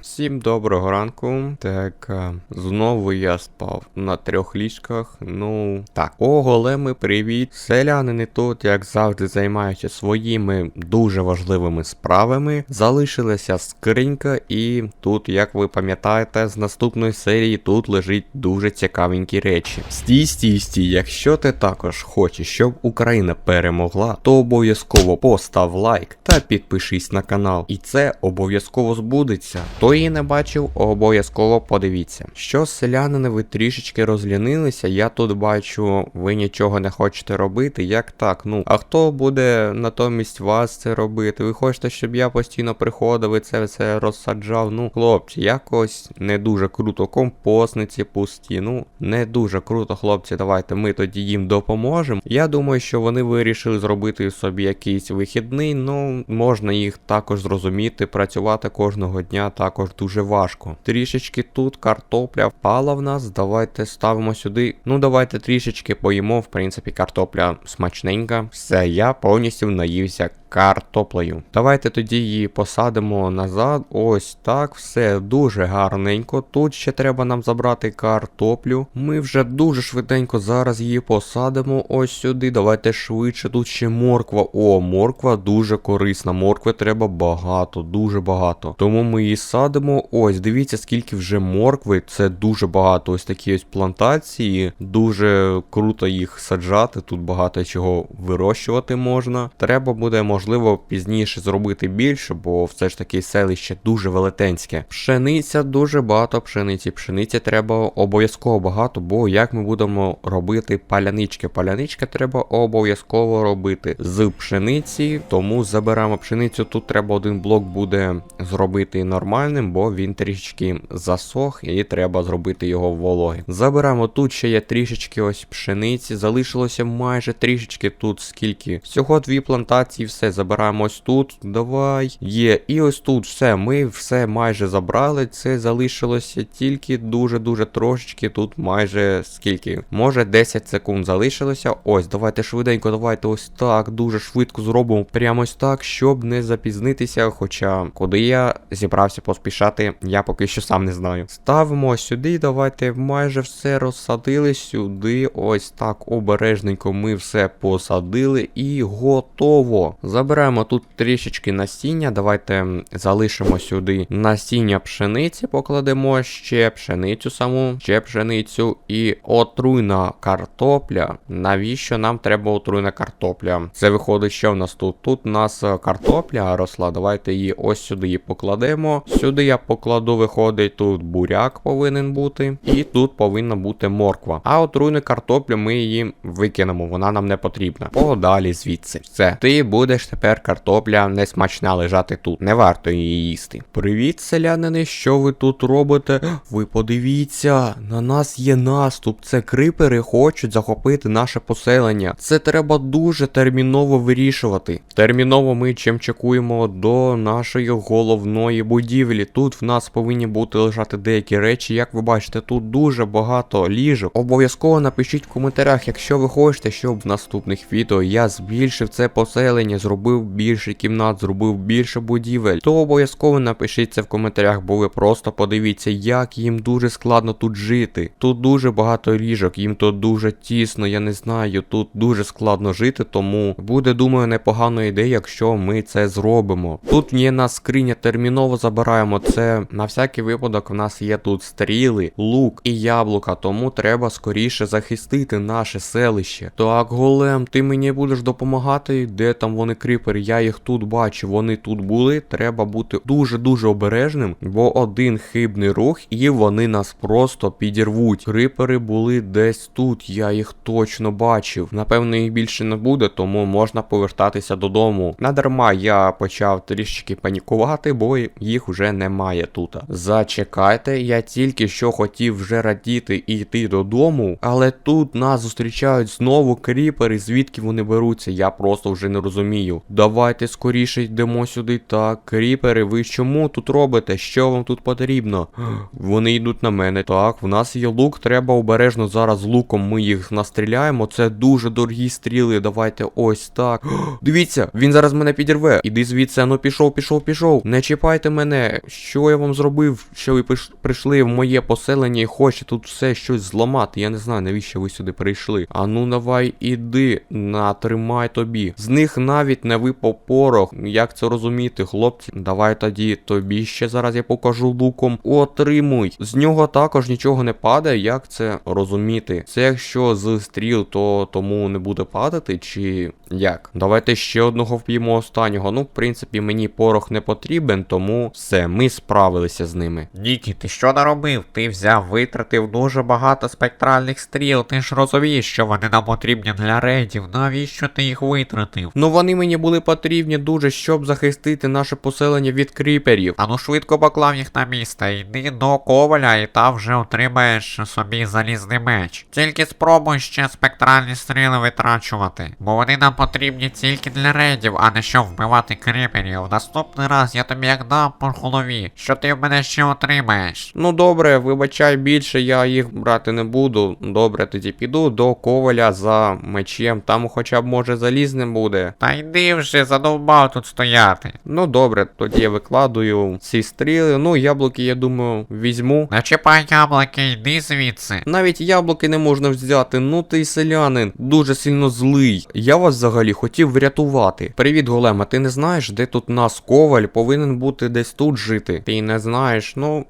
Всім доброго ранку. Так, е, знову я спав на трьох ліжках. Ну так. О, големи, привіт. Селянини тут, як завжди, займаються своїми дуже важливими справами. Залишилася скринька, і тут, як ви пам'ятаєте, з наступної серії тут лежить дуже цікавенькі речі. Стій, стій, стій, якщо ти також хочеш, щоб Україна перемогла, то обов'язково постав лайк та підпишись на канал. І це обов'язково збудеться. Хто її не бачив, обов'язково подивіться. Що селянини ви трішечки розлінилися, я тут бачу, ви нічого не хочете робити. Як так? Ну, а хто буде натомість вас це робити? Ви хочете, щоб я постійно приходив і це все розсаджав? Ну, хлопці, якось не дуже круто. Компостниці пусті. Ну, не дуже круто, хлопці. Давайте ми тоді їм допоможемо. Я думаю, що вони вирішили зробити собі якийсь вихідний. Ну, можна їх також зрозуміти. Працювати кожного дня також дуже важко. Трішечки тут картопля впала в нас. Давайте ставимо сюди. Ну, давайте трішечки поїмо. В принципі, картопля смачненька. Все, я повністю наївся картоплею. Давайте тоді її посадимо назад. Ось так, все дуже гарненько. Тут ще треба нам забрати картоплю. Ми вже дуже швиденько зараз її посадимо ось сюди. Давайте швидше. Тут ще морква. О, морква дуже корисна. Моркви треба багато, дуже багато. Тому ми її садимо. Ось, дивіться, скільки вже моркви. Це дуже багато. Ось такі ось плантації. Дуже круто їх саджати. Тут багато чого вирощувати можна. Треба буде, можливо, пізніше зробити більше, бо все ж таки селище дуже велетенське. Пшениця дуже багато пшениці. Пшениці треба обов'язково багато, бо як ми будемо робити палянички? Палянички треба обов'язково робити з пшениці, тому забираємо пшеницю. Тут треба один блок буде зробити нормальним, бо він трішечки засох і треба зробити його вологим. Забираємо тут ще є трішечки ось пшениці, залишилося майже трішечки тут скільки. Всього дві плантації, все забираємо ось тут. Давай. Є. І ось тут все. Ми все майже забрали. Це залишилося тільки дуже-дуже трошечки. Тут майже скільки. Може 10 секунд залишилося. Ось, давайте швиденько, давайте ось так. Дуже швидко зробимо. Прямо ось так, щоб не запізнитися. Хоча куди я зібрався поспішати, я поки що сам не знаю. Ставимо сюди. Давайте майже все розсадили сюди. Ось так обережненько ми все посадили і готово. Забираємо тут трішечки насіння. Давайте залишимо сюди насіння пшениці, покладемо ще пшеницю саму, ще пшеницю і отруйна картопля. Навіщо нам треба отруйна картопля? Це виходить, що в нас тут? Тут у нас картопля росла. Давайте її ось сюди покладемо. Сюди я покладу, виходить, тут буряк повинен бути. І тут повинна бути морква. А отруйну картоплю ми її викинемо, вона нам не потрібна. Подалі звідси. Все. Ти будеш тепер картопля не смачна лежати тут. Не варто її їсти. Привіт, селянини, що ви тут робите? Ви подивіться, на нас є наступ. Це крипери хочуть захопити наше поселення. Це треба дуже терміново вирішувати. Терміново ми чим чекуємо до нашої головної будівлі. Тут в нас повинні бути лежати деякі речі. Як ви бачите, тут дуже багато ліжок. Обов'язково напишіть в коментарях, якщо ви хочете, щоб в наступних відео я збільшив це поселення, зробив більше кімнат, зробив більше будівель, то обов'язково напишіть це в коментарях, бо ви просто подивіться, як їм дуже складно тут жити. Тут дуже багато ліжок, їм тут дуже тісно, я не знаю. Тут дуже складно жити, тому буде, думаю, непогана ідея, якщо ми це зробимо. Тут є на скриня, терміново забираємо це. На всякий випадок в нас є тут стріли, лук і яблука, тому треба скоріше захистити наше селище. Так, голем, ти мені будеш допомагати, де там вони кріпери, я їх тут бачу, вони тут були. Треба бути дуже-дуже обережним, бо один хибний рух, і вони нас просто підірвуть. Крипери були десь тут, я їх точно бачив. Напевно, їх більше не буде, тому можна повертатися додому. Надарма я почав трішки панікувати, бо їх вже немає тут. Зачекайте, я тільки що хотів вже радіти і йти додому, але тут нас зустрічають знову кріпери, звідки вони беруться, я просто вже не розумію. Давайте скоріше йдемо сюди. Так, кріпери, ви чому тут робите? Що вам тут потрібно? Вони йдуть на мене. Так, в нас є лук, треба обережно зараз луком ми їх настріляємо. Це дуже дорогі стріли. Давайте ось так. Дивіться, він зараз мене підірве. Іди звідси, ну пішов, пішов, пішов. Не чіпайте вибачайте мене, що я вам зробив, що ви прийшли в моє поселення і хочете тут все щось зламати. Я не знаю, навіщо ви сюди прийшли. А ну давай іди, натримай тобі. З них навіть не випав порох. Як це розуміти, хлопці? Давай тоді тобі ще зараз я покажу луком. Отримуй. З нього також нічого не падає. Як це розуміти? Це якщо з стріл, то тому не буде падати, чи як? Давайте ще одного вп'ємо останнього. Ну, в принципі, мені порох не потрібен, тому все, ми справилися з ними. Нікі, ти що наробив? Ти взяв, витратив дуже багато спектральних стріл. Ти ж розумієш, що вони нам потрібні для рейдів. Навіщо ти їх витратив? Ну вони мені були потрібні дуже, щоб захистити наше поселення від кріперів. А ну швидко поклав їх на місце, йди до коваля і там вже отримаєш собі залізний меч. Тільки спробуй ще спектральні стріли витрачувати, бо вони нам потрібні тільки для рейдів, а не щоб вбивати кріперів. Наступний раз я тобі як дам по голові, що ти в мене ще отримаєш. Ну добре, вибачай більше, я їх брати не буду. Добре, тоді піду до коваля за мечем. Там хоча б може залізним буде. Та йди вже, задовбав тут стояти. Ну добре, тоді я викладую ці стріли. Ну, яблуки, я думаю, візьму. Не чіпай яблуки, йди звідси. Навіть яблуки не можна взяти. Ну ти селянин, дуже сильно злий. Я вас взагалі хотів врятувати. Привіт, голема. Ти не знаєш, де тут нас коваль повинен бути десь тут жити? Ти не знаєш. Ну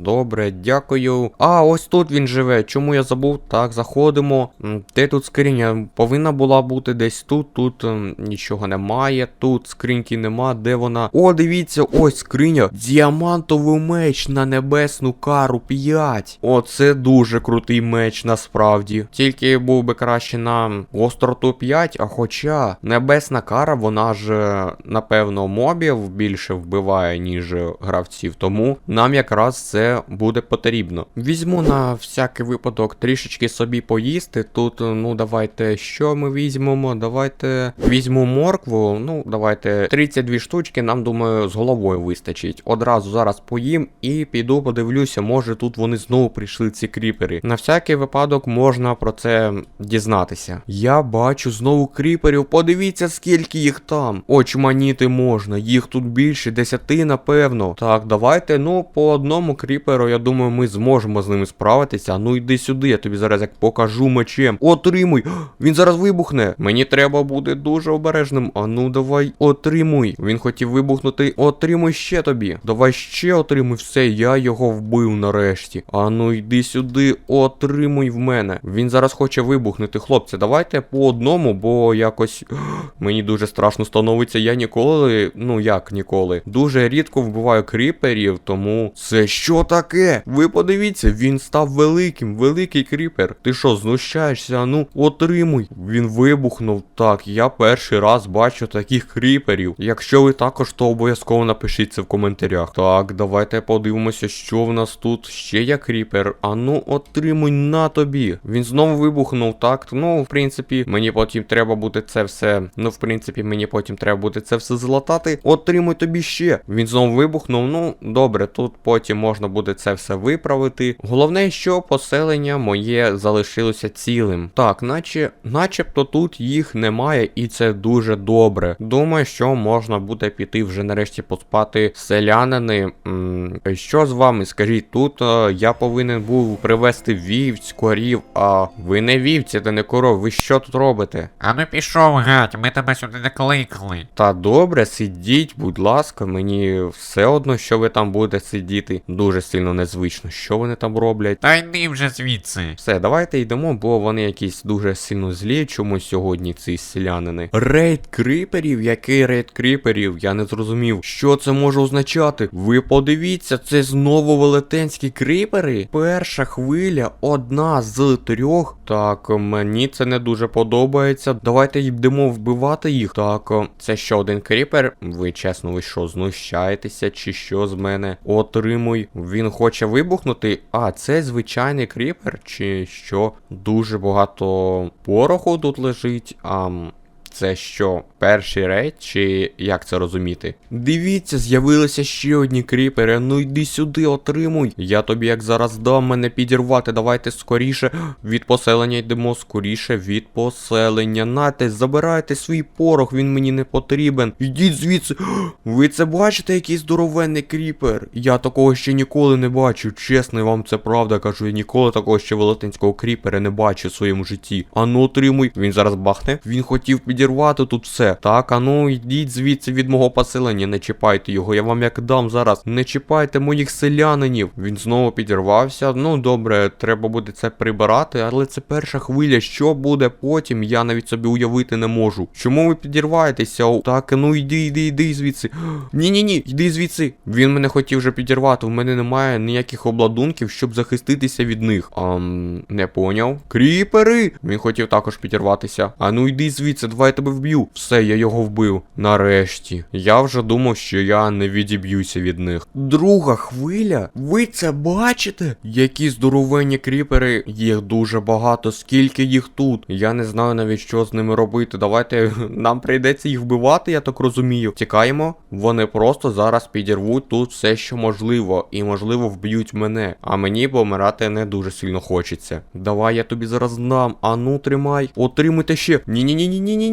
добре, дякую. А ось тут він живе. Чому я забув? Так, заходимо. Де тут скриня? Повинна була бути десь тут. Тут нічого немає. Тут скриньки нема. Де вона? О, дивіться, ось скриня. Діамантовий меч на небесну кару 5. О, це дуже крутий меч насправді. Тільки був би краще на остроту 5, а хоча небесна кара, вона ж е, напевно мобів більше вбиває, ніж гравців. Тому нам якраз це буде потрібно. Візьму на всякий випадок трішечки собі поїсти. Тут, ну давайте, що ми візьмемо? Давайте візьму моркву. Ну, давайте 32 штучки, нам думаю, з головою вистачить. Одразу зараз поїм і піду подивлюся, може тут вони знову прийшли ці кріпери. На всякий випадок можна про це дізнатися. Я бачу знову кріперів. Подивіться, скільки їх там. Очманіти можна, їх тут більше, десяти, напевно. Так, давайте, ну, по одному кріперу, я думаю, ми зможемо з ними справитися. Ну йди сюди, я тобі зараз як покажу мечем. Отримуй! Він зараз вибухне. Мені треба бути дуже обережним. А ну давай, отримуй. Він хотів вибухнути. Отримуй ще тобі. Давай ще отримуй все. Я його вбив нарешті. А ну йди сюди, отримуй в мене. Він зараз хоче вибухнути. Хлопці, давайте по одному, бо якось мені дуже страшно становиться. Я ніколи, ну як ніколи, дуже рідко вбиваю кріперів, тому це що таке? Ви подивіться, він став великим, великий кріпер. Ти що, знущаєшся? Ну, отримуй. Він вибухнув. Так, я перший раз бачу таких кріперів. Якщо ви також, то обов'язково напишіть це в коментарях. Так, давайте подивимося, що в нас тут ще є кріпер. А ну, отримуй на тобі. Він знову вибухнув, так. Ну, в принципі, мені потім треба буде це все. Ну, в принципі, мені потім треба буде це все златати. Отримуй тобі ще. Він знову вибухнув. Ну, добре, тут потім можна буде це все виправити. Головне, що поселення моє залишилося цілим. Так, наче, начебто тут їх немає, і це дуже добре. Думаю, що можна буде піти вже нарешті поспати селянини. М, що з вами? Скажіть, тут е, я повинен був привезти вівць, корів, а ви не вівці, та не коров. Ви що тут робите? А ну пішов, гать, ми тебе сюди не кликали. Та добре, сидіть, будь ласка, мені все одно, що ви там будете сидіти. Дуже сильно незвично, що вони там роблять. Та йди вже звідси. Все, давайте йдемо, бо вони якісь дуже сильно злі чомусь сьогодні, ці селянини. Рейд кріперів? Який рейд кріперів? Я не зрозумів. Що це може означати? Ви подивіться, це знову велетенські кріпери? Перша хвиля, одна з трьох. Так, мені це не дуже подобається. Давайте йдемо вбивати їх. Так, це ще один кріпер. Ви чесно, ви що, знущаєтеся, чи що з мене? Отримуй. Він хоче вибухнути. А, це звичайний кріпер, чи що? Дуже багато пороху тут лежить. А. Це що, перший рейд, чи як це розуміти? Дивіться, з'явилися ще одні кріпери. Ну йди сюди, отримуй. Я тобі як зараз дам мене підірвати. Давайте скоріше від поселення йдемо, скоріше від поселення. Нате, забирайте свій порох, він мені не потрібен. Йдіть звідси. Ви це бачите, який здоровенний кріпер? Я такого ще ніколи не бачив. Чесно, вам це правда кажу. Я ніколи такого ще велетенського кріпера не бачив в своєму житті. Ану, отримуй. Він зараз бахне. Він хотів підірвати тут все. Так, ану, йдіть звідси від мого поселення. Не чіпайте його. Я вам як дам зараз. Не чіпайте моїх селянинів. Він знову підірвався. Ну добре, треба буде це прибирати, але це перша хвиля. Що буде потім? Я навіть собі уявити не можу. Чому ви підірваєтеся? Так, ну йди, йди, йди звідси. Ні, ні, йди звідси. Він мене хотів вже підірвати. У мене немає ніяких обладунків, щоб захиститися від них. Ам, не поняв. Кріпери! Він хотів також підірватися. А ну йди звідси, давай я тебе вб'ю. Все, я його вбив. Нарешті. Я вже думав, що я не відіб'юся від них. Друга хвиля? Ви це бачите? Які здоровенні кріпери, їх дуже багато. Скільки їх тут? Я не знаю навіть що з ними робити. Давайте нам прийдеться їх вбивати, я так розумію. Тікаємо. Вони просто зараз підірвуть тут все, що можливо, і можливо вб'ють мене. А мені помирати не дуже сильно хочеться. Давай я тобі зараз дам. Ану, тримай. Отримуйте ще. Ні,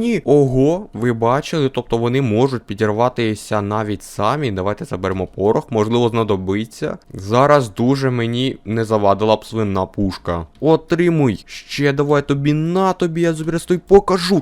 ні. Ого, ви бачили? Тобто вони можуть підірватися навіть самі. Давайте заберемо порох, можливо, знадобиться. Зараз дуже мені не завадила б свинна пушка. Отримуй. Ще давай тобі на тобі, я зубрястой покажу.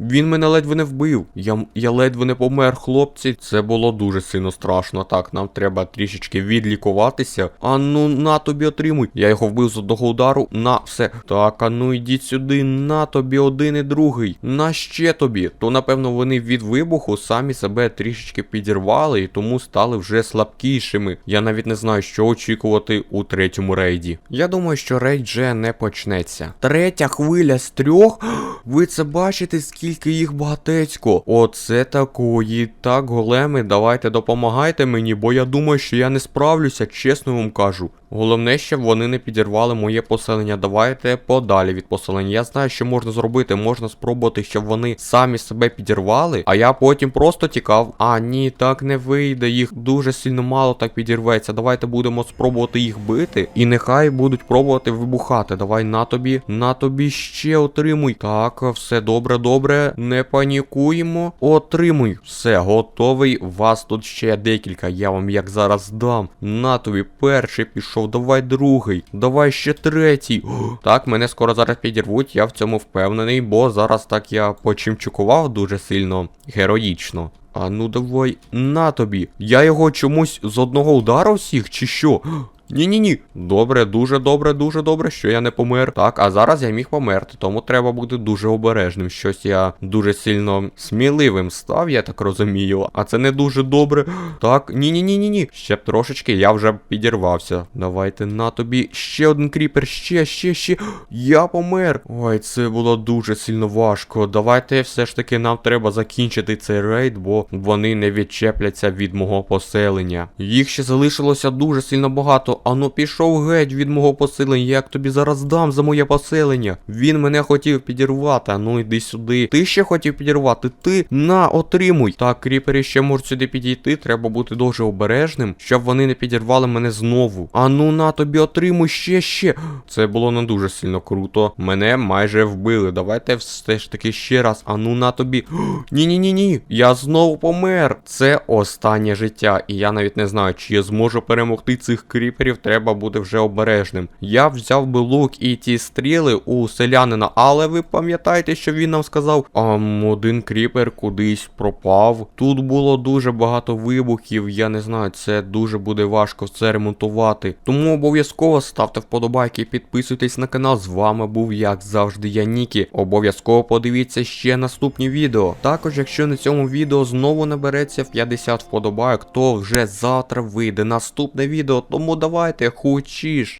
Він мене ледве не вбив. Я, я ледве не помер, хлопці. Це було дуже сильно страшно. Так, нам треба трішечки відлікуватися. А ну на тобі отримуй. Я його вбив з одного удару. На все. Так, а ну йдіть сюди. На тобі один і другий. На ще тобі. То напевно вони від вибуху самі себе трішечки підірвали і тому стали вже слабкішими. Я навіть не знаю, що очікувати у третьому рейді. Я думаю, що рейд вже не почнеться. Третя хвиля з трьох. Ви це бачите, скільки їх багатецько. Оце такої. Так, големи, давайте допомагайте мені, бо я думаю, що я не справлюся, чесно вам кажу. Головне, щоб вони не підірвали моє поселення. Давайте подалі від поселення. Я знаю, що можна зробити. Можна спробувати, щоб вони самі себе підірвали, а я потім просто тікав. А ні, так не вийде. Їх дуже сильно мало так підірветься. Давайте будемо спробувати їх бити. І нехай будуть пробувати вибухати. Давай на тобі, на тобі ще отримуй. Так, все добре, добре. Не панікуємо. Отримуй. Все, готовий. Вас тут ще декілька. Я вам як зараз дам. На тобі перший пішов. Давай другий. Давай ще третій. О, так, мене скоро зараз підірвуть. Я в цьому впевнений, бо зараз так я почимчукував дуже сильно героїчно. А ну давай на тобі. Я його чомусь з одного удару всіх, чи що? Ні-ні-ні. Добре, дуже добре, дуже добре, що я не помер. Так, а зараз я міг померти, тому треба бути дуже обережним. Щось я дуже сильно сміливим став, я так розумію. А це не дуже добре. Так, ні-ні-ні-ні-ні. Ще б трошечки, я вже підірвався. Давайте на тобі ще один кріпер, ще, ще, ще. Я помер. Ой, це було дуже сильно важко. Давайте все ж таки нам треба закінчити цей рейд, бо вони не відчепляться від мого поселення. Їх ще залишилося дуже сильно багато. Ану пішов геть від мого поселення. Як тобі зараз дам за моє поселення. Він мене хотів підірвати. Ану йди сюди. Ти ще хотів підірвати. Ти на отримуй. Так, кріпери ще можуть сюди підійти. Треба бути дуже обережним, щоб вони не підірвали мене знову. Ану на тобі отримуй ще ще. Це було не дуже сильно круто. Мене майже вбили. Давайте все ж таки ще раз. Ану на тобі. Ні, ні, ні, ні. Я знову помер. Це останнє життя. І я навіть не знаю, чи я зможу перемогти цих кріперів. Треба бути вже обережним. Я взяв би лук і ті стріли у селянина, але ви пам'ятаєте, що він нам сказав? Ам, один кріпер кудись пропав. Тут було дуже багато вибухів. Я не знаю, це дуже буде важко це ремонтувати. Тому обов'язково ставте вподобайки і підписуйтесь на канал. З вами був, як завжди, я Нікі. Обов'язково подивіться ще наступні відео. Також, якщо на цьому відео знову набереться в 50 вподобайок, то вже завтра вийде наступне відео. Тому давайте хочеш.